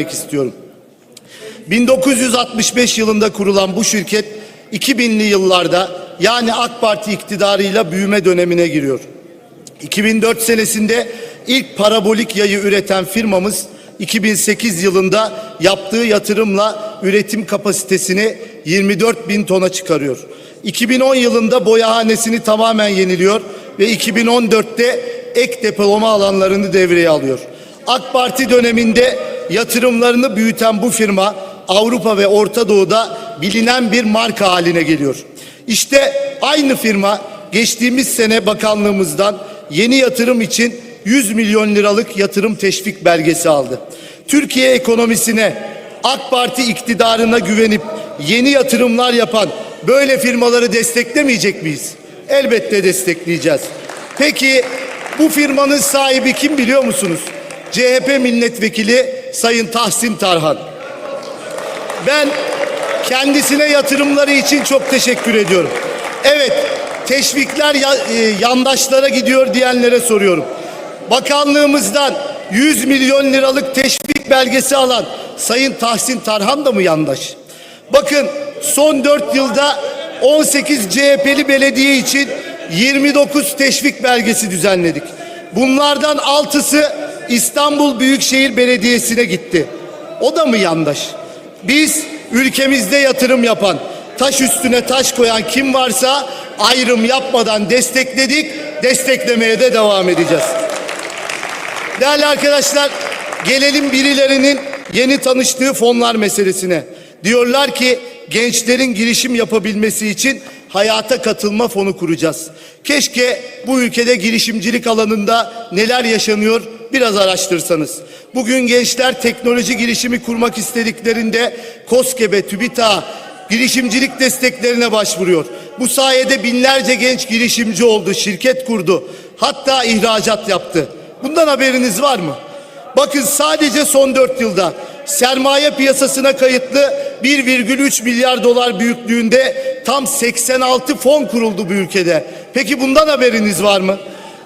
vermek istiyorum. 1965 yılında kurulan bu şirket 2000'li yıllarda yani AK Parti iktidarıyla büyüme dönemine giriyor. 2004 senesinde ilk parabolik yayı üreten firmamız 2008 yılında yaptığı yatırımla üretim kapasitesini 24 bin tona çıkarıyor. 2010 yılında boyahanesini tamamen yeniliyor ve 2014'te ek depolama alanlarını devreye alıyor. AK Parti döneminde yatırımlarını büyüten bu firma Avrupa ve Orta Doğu'da bilinen bir marka haline geliyor. İşte aynı firma geçtiğimiz sene bakanlığımızdan yeni yatırım için 100 milyon liralık yatırım teşvik belgesi aldı. Türkiye ekonomisine AK Parti iktidarına güvenip yeni yatırımlar yapan böyle firmaları desteklemeyecek miyiz? Elbette destekleyeceğiz. Peki bu firmanın sahibi kim biliyor musunuz? CHP milletvekili Sayın Tahsin Tarhan. Ben kendisine yatırımları için çok teşekkür ediyorum. Evet, teşvikler ya, e, yandaşlara gidiyor diyenlere soruyorum. Bakanlığımızdan 100 milyon liralık teşvik belgesi alan Sayın Tahsin Tarhan da mı yandaş? Bakın son 4 yılda 18 CHP'li belediye için 29 teşvik belgesi düzenledik. Bunlardan 6'sı İstanbul Büyükşehir Belediyesi'ne gitti. O da mı yandaş? Biz ülkemizde yatırım yapan, taş üstüne taş koyan kim varsa ayrım yapmadan destekledik, desteklemeye de devam edeceğiz. Değerli arkadaşlar, gelelim birilerinin yeni tanıştığı fonlar meselesine. Diyorlar ki gençlerin girişim yapabilmesi için hayata katılma fonu kuracağız. Keşke bu ülkede girişimcilik alanında neler yaşanıyor biraz araştırsanız. Bugün gençler teknoloji girişimi kurmak istediklerinde KOSGEB'e, TÜBİTAK'a girişimcilik desteklerine başvuruyor. Bu sayede binlerce genç girişimci oldu, şirket kurdu. Hatta ihracat yaptı. Bundan haberiniz var mı? Bakın sadece son 4 yılda sermaye piyasasına kayıtlı 1,3 milyar dolar büyüklüğünde tam 86 fon kuruldu bu ülkede. Peki bundan haberiniz var mı?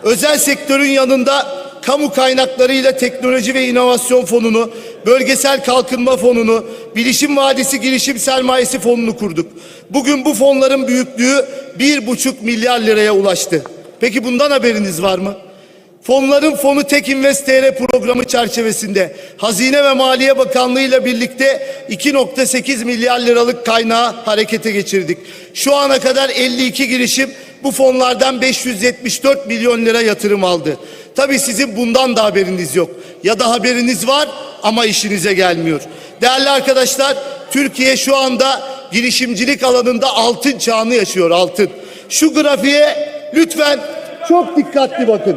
Özel sektörün yanında kamu kaynaklarıyla teknoloji ve inovasyon fonunu, bölgesel kalkınma fonunu, bilişim vadisi girişim sermayesi fonunu kurduk. Bugün bu fonların büyüklüğü bir buçuk milyar liraya ulaştı. Peki bundan haberiniz var mı? Fonların fonu Tek Invest TR programı çerçevesinde Hazine ve Maliye Bakanlığı ile birlikte 2.8 milyar liralık kaynağı harekete geçirdik. Şu ana kadar 52 girişim bu fonlardan 574 milyon lira yatırım aldı. Tabii sizin bundan da haberiniz yok. Ya da haberiniz var ama işinize gelmiyor. Değerli arkadaşlar, Türkiye şu anda girişimcilik alanında altın çağını yaşıyor altın. Şu grafiğe lütfen çok dikkatli bakın.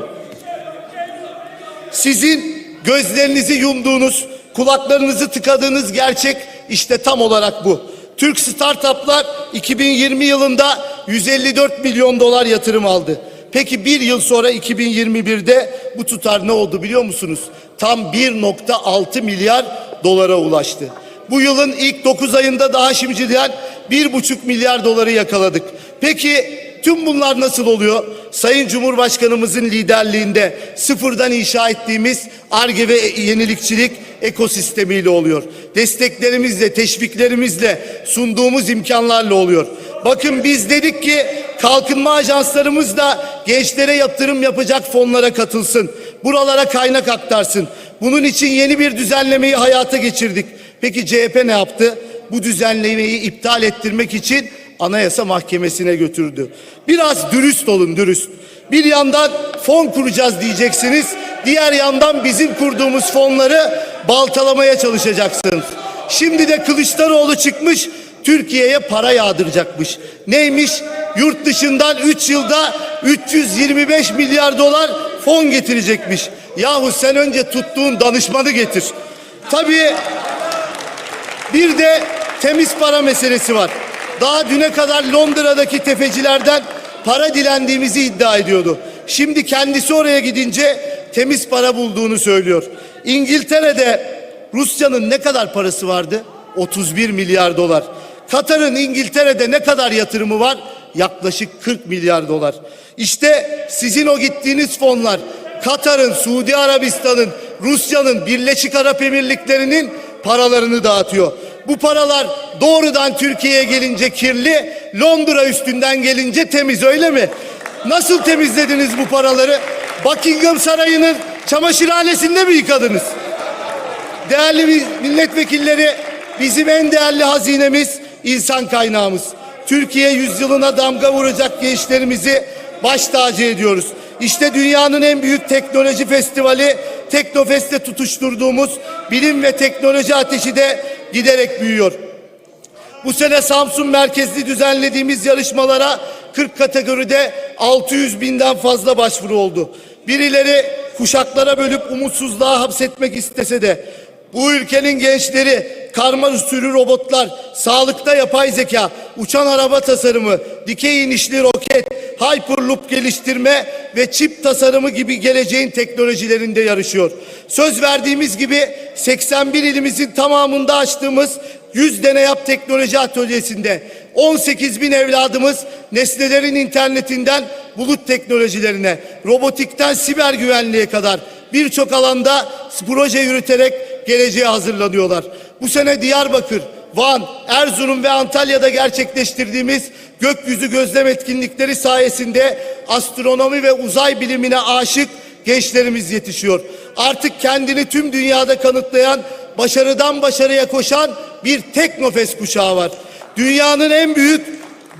Sizin gözlerinizi yumduğunuz, kulaklarınızı tıkadığınız gerçek işte tam olarak bu. Türk startuplar 2020 yılında 154 milyon dolar yatırım aldı. Peki bir yıl sonra 2021'de bu tutar ne oldu biliyor musunuz? Tam 1.6 milyar dolara ulaştı. Bu yılın ilk 9 ayında daha şimdiden 1.5 milyar doları yakaladık. Peki Tüm bunlar nasıl oluyor? Sayın Cumhurbaşkanımızın liderliğinde sıfırdan inşa ettiğimiz ARGE ve yenilikçilik ekosistemiyle oluyor. Desteklerimizle, teşviklerimizle, sunduğumuz imkanlarla oluyor. Bakın biz dedik ki kalkınma ajanslarımız da gençlere yatırım yapacak fonlara katılsın. Buralara kaynak aktarsın. Bunun için yeni bir düzenlemeyi hayata geçirdik. Peki CHP ne yaptı? Bu düzenlemeyi iptal ettirmek için Anayasa Mahkemesi'ne götürdü. Biraz dürüst olun dürüst. Bir yandan fon kuracağız diyeceksiniz. Diğer yandan bizim kurduğumuz fonları baltalamaya çalışacaksınız. Şimdi de Kılıçdaroğlu çıkmış Türkiye'ye para yağdıracakmış. Neymiş? Yurt dışından 3 yılda 325 milyar dolar fon getirecekmiş. Yahu sen önce tuttuğun danışmanı getir. Tabii bir de temiz para meselesi var. Daha düne kadar Londra'daki tefecilerden para dilendiğimizi iddia ediyordu. Şimdi kendisi oraya gidince temiz para bulduğunu söylüyor. İngiltere'de Rusya'nın ne kadar parası vardı? 31 milyar dolar. Katar'ın İngiltere'de ne kadar yatırımı var? Yaklaşık 40 milyar dolar. İşte sizin o gittiğiniz fonlar Katar'ın, Suudi Arabistan'ın, Rusya'nın, Birleşik Arap Emirlikleri'nin paralarını dağıtıyor. Bu paralar doğrudan Türkiye'ye gelince kirli, Londra üstünden gelince temiz öyle mi? Nasıl temizlediniz bu paraları? Buckingham Sarayı'nın çamaşırhanesinde mi yıkadınız? Değerli milletvekilleri, bizim en değerli hazinemiz insan kaynağımız. Türkiye yüzyılına damga vuracak gençlerimizi baş tacı ediyoruz. İşte dünyanın en büyük teknoloji festivali Teknofest'te tutuşturduğumuz bilim ve teknoloji ateşi de giderek büyüyor. Bu sene Samsun merkezli düzenlediğimiz yarışmalara 40 kategoride 600 binden fazla başvuru oldu. Birileri kuşaklara bölüp umutsuzluğa hapsetmek istese de bu ülkenin gençleri karma sürü robotlar, sağlıkta yapay zeka, uçan araba tasarımı, dikey inişli roket, hyperloop geliştirme ve çip tasarımı gibi geleceğin teknolojilerinde yarışıyor. Söz verdiğimiz gibi 81 ilimizin tamamında açtığımız 100 deney yap teknoloji atölyesinde 18 bin evladımız nesnelerin internetinden bulut teknolojilerine, robotikten siber güvenliğe kadar birçok alanda proje yürüterek geleceğe hazırlanıyorlar. Bu sene Diyarbakır, Van, Erzurum ve Antalya'da gerçekleştirdiğimiz gökyüzü gözlem etkinlikleri sayesinde astronomi ve uzay bilimine aşık gençlerimiz yetişiyor. Artık kendini tüm dünyada kanıtlayan, başarıdan başarıya koşan bir teknofest kuşağı var. Dünyanın en büyük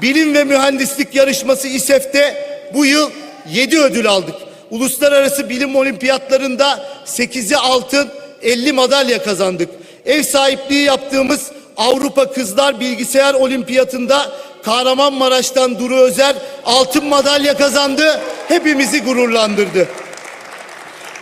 bilim ve mühendislik yarışması İSEF'te bu yıl 7 ödül aldık. Uluslararası bilim olimpiyatlarında 8'i altın, 50 madalya kazandık. Ev sahipliği yaptığımız Avrupa Kızlar Bilgisayar Olimpiyatında Kahramanmaraş'tan Duru Özer altın madalya kazandı. Hepimizi gururlandırdı.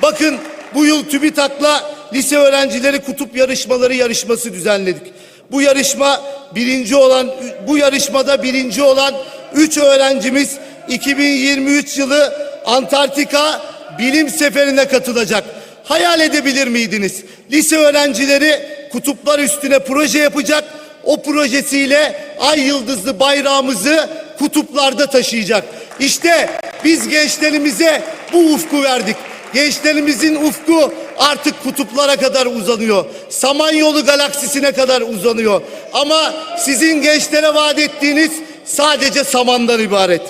Bakın bu yıl TÜBİTAK'la lise öğrencileri kutup yarışmaları yarışması düzenledik. Bu yarışma birinci olan bu yarışmada birinci olan üç öğrencimiz 2023 yılı Antarktika bilim seferine katılacak. Hayal edebilir miydiniz? Lise öğrencileri kutuplar üstüne proje yapacak. O projesiyle ay yıldızlı bayrağımızı kutuplarda taşıyacak. İşte biz gençlerimize bu ufku verdik. Gençlerimizin ufku artık kutuplara kadar uzanıyor. Samanyolu galaksisine kadar uzanıyor. Ama sizin gençlere vaat ettiğiniz sadece samandan ibaret.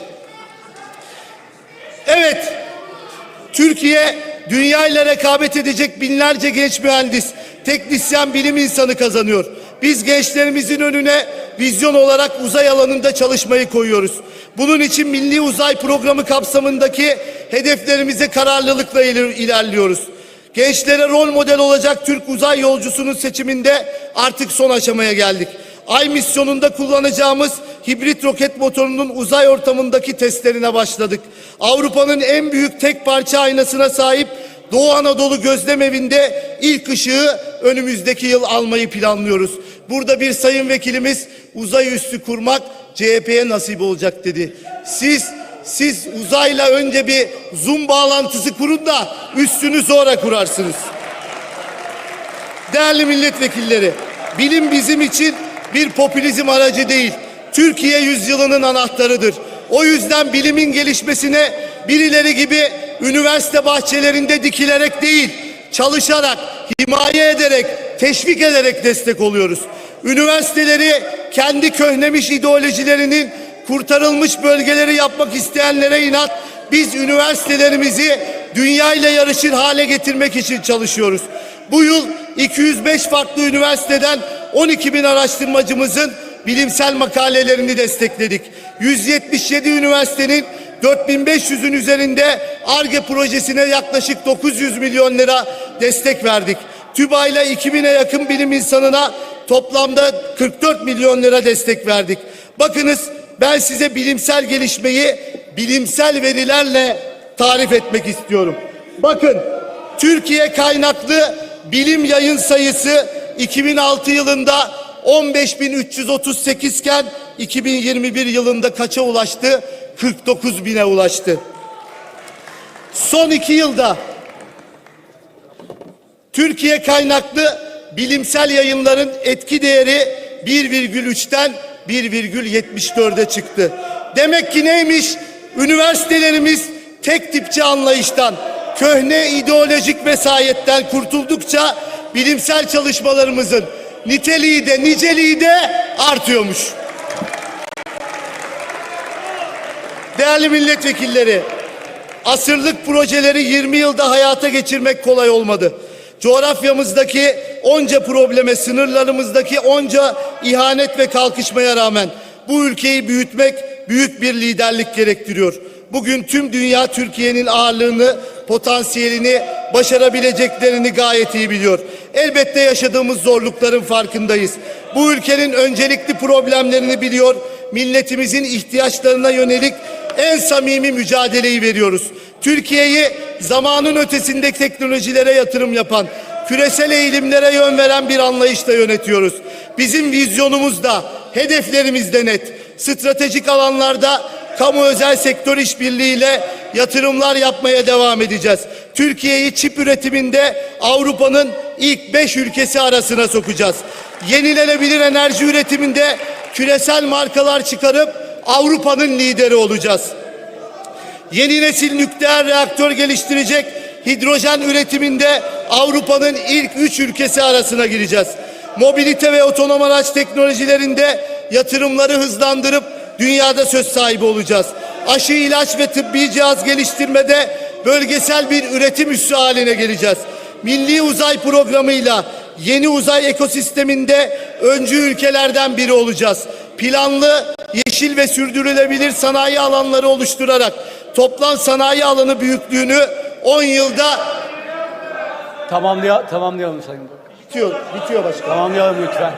Evet, Türkiye dünya ile rekabet edecek binlerce genç mühendis, teknisyen, bilim insanı kazanıyor. Biz gençlerimizin önüne vizyon olarak uzay alanında çalışmayı koyuyoruz. Bunun için Milli Uzay Programı kapsamındaki hedeflerimize kararlılıkla iler- ilerliyoruz. Gençlere rol model olacak Türk uzay yolcusunun seçiminde artık son aşamaya geldik. Ay misyonunda kullanacağımız hibrit roket motorunun uzay ortamındaki testlerine başladık. Avrupa'nın en büyük tek parça aynasına sahip Doğu Anadolu Gözlem Evi'nde ilk ışığı önümüzdeki yıl almayı planlıyoruz. Burada bir sayın vekilimiz uzay üssü kurmak CHP'ye nasip olacak dedi. Siz siz uzayla önce bir Zoom bağlantısı kurun da üstünü sonra kurarsınız. Değerli milletvekilleri, bilim bizim için bir popülizm aracı değil. Türkiye yüzyılının anahtarıdır. O yüzden bilimin gelişmesine birileri gibi üniversite bahçelerinde dikilerek değil, çalışarak, himaye ederek, teşvik ederek destek oluyoruz. Üniversiteleri kendi köhnemiş ideolojilerinin kurtarılmış bölgeleri yapmak isteyenlere inat, biz üniversitelerimizi dünya ile yarışır hale getirmek için çalışıyoruz. Bu yıl 205 farklı üniversiteden 12 bin araştırmacımızın bilimsel makalelerini destekledik. 177 üniversitenin 4500'ün üzerinde ARGE projesine yaklaşık 900 milyon lira destek verdik. TÜBA ile 2000'e yakın bilim insanına toplamda 44 milyon lira destek verdik. Bakınız ben size bilimsel gelişmeyi bilimsel verilerle tarif etmek istiyorum. Bakın Türkiye kaynaklı bilim yayın sayısı 2006 yılında 15.338 iken 2021 yılında kaça ulaştı? 49 bine ulaştı. Son iki yılda Türkiye kaynaklı bilimsel yayınların etki değeri 1,3'ten 1,74'e çıktı. Demek ki neymiş? Üniversitelerimiz tek tipçi anlayıştan, köhne ideolojik vesayetten kurtuldukça bilimsel çalışmalarımızın niteliği de niceliği de artıyormuş. Değerli milletvekilleri, asırlık projeleri 20 yılda hayata geçirmek kolay olmadı. Coğrafyamızdaki onca probleme, sınırlarımızdaki onca ihanet ve kalkışmaya rağmen bu ülkeyi büyütmek büyük bir liderlik gerektiriyor. Bugün tüm dünya Türkiye'nin ağırlığını, potansiyelini, başarabileceklerini gayet iyi biliyor. Elbette yaşadığımız zorlukların farkındayız. Bu ülkenin öncelikli problemlerini biliyor, milletimizin ihtiyaçlarına yönelik en samimi mücadeleyi veriyoruz. Türkiye'yi zamanın ötesinde teknolojilere yatırım yapan, küresel eğilimlere yön veren bir anlayışla yönetiyoruz. Bizim vizyonumuz da, hedeflerimiz de net. Stratejik alanlarda kamu özel sektör işbirliğiyle yatırımlar yapmaya devam edeceğiz. Türkiye'yi çip üretiminde Avrupa'nın ilk 5 ülkesi arasına sokacağız. Yenilenebilir enerji üretiminde küresel markalar çıkarıp Avrupa'nın lideri olacağız. Yeni nesil nükleer reaktör geliştirecek hidrojen üretiminde Avrupa'nın ilk üç ülkesi arasına gireceğiz. Mobilite ve otonom araç teknolojilerinde yatırımları hızlandırıp dünyada söz sahibi olacağız. Aşı, ilaç ve tıbbi cihaz geliştirmede bölgesel bir üretim üssü haline geleceğiz. Milli Uzay Programı'yla yeni uzay ekosisteminde öncü ülkelerden biri olacağız. Planlı, yeşil ve sürdürülebilir sanayi alanları oluşturarak toplam sanayi alanı büyüklüğünü 10 yılda Tamamlaya, tamamlayalım Sayın bitiyor, bitiyor başkanım. Tamamlayalım lütfen.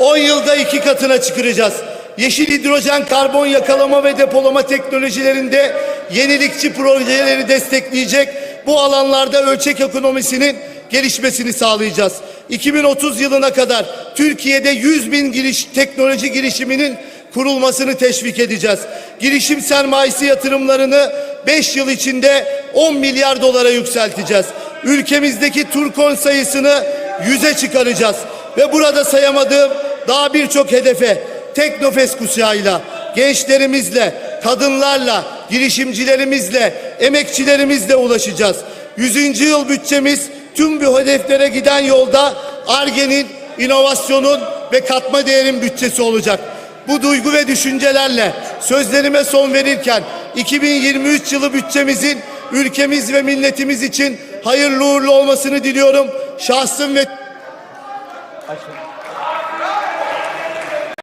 10 yılda iki katına çıkaracağız. Yeşil hidrojen karbon yakalama ve depolama teknolojilerinde yenilikçi projeleri destekleyecek bu alanlarda ölçek ekonomisinin gelişmesini sağlayacağız. 2030 yılına kadar Türkiye'de 100 bin giriş, teknoloji girişiminin kurulmasını teşvik edeceğiz. Girişim sermayesi yatırımlarını 5 yıl içinde 10 milyar dolara yükselteceğiz. Ülkemizdeki Turkon sayısını 100'e çıkaracağız. Ve burada sayamadığım daha birçok hedefe Teknofest kuşağıyla, gençlerimizle, kadınlarla, girişimcilerimizle, emekçilerimizle ulaşacağız. 100. yıl bütçemiz tüm bu hedeflere giden yolda ARGE'nin, inovasyonun ve katma değerin bütçesi olacak. Bu duygu ve düşüncelerle sözlerime son verirken 2023 yılı bütçemizin ülkemiz ve milletimiz için hayırlı uğurlu olmasını diliyorum. Şahsım ve Başkanım.